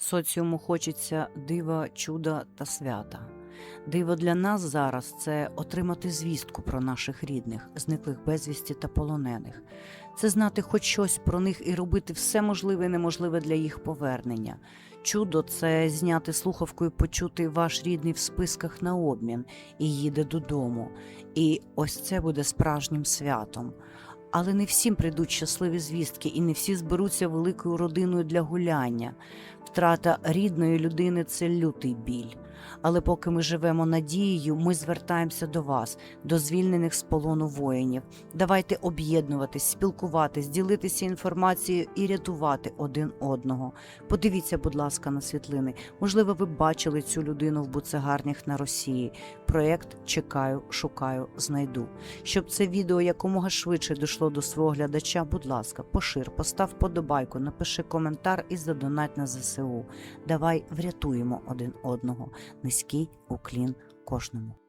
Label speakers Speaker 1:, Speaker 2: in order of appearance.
Speaker 1: Соціуму хочеться дива, чуда та свята. Диво для нас зараз це отримати звістку про наших рідних, зниклих безвісті та полонених. Це знати хоч щось про них і робити все можливе і неможливе для їх повернення. Чудо це зняти слухавку і почути ваш рідний в списках на обмін і їде додому. І ось це буде справжнім святом. Але не всім прийдуть щасливі звістки, і не всі зберуться великою родиною для гуляння. Втрата рідної людини це лютий біль. Але поки ми живемо надією, ми звертаємося до вас, до звільнених з полону воїнів. Давайте об'єднуватись, спілкуватись, ділитися інформацією і рятувати один одного. Подивіться, будь ласка, на світлини. Можливо, ви бачили цю людину в буцегарнях на Росії. Проєкт чекаю, шукаю, знайду. Щоб це відео якомога швидше дійшло до свого глядача, будь ласка, пошир, постав подобайку, напиши коментар і задонать на ЗСУ. Давай врятуємо один одного. Низький уклін кожному.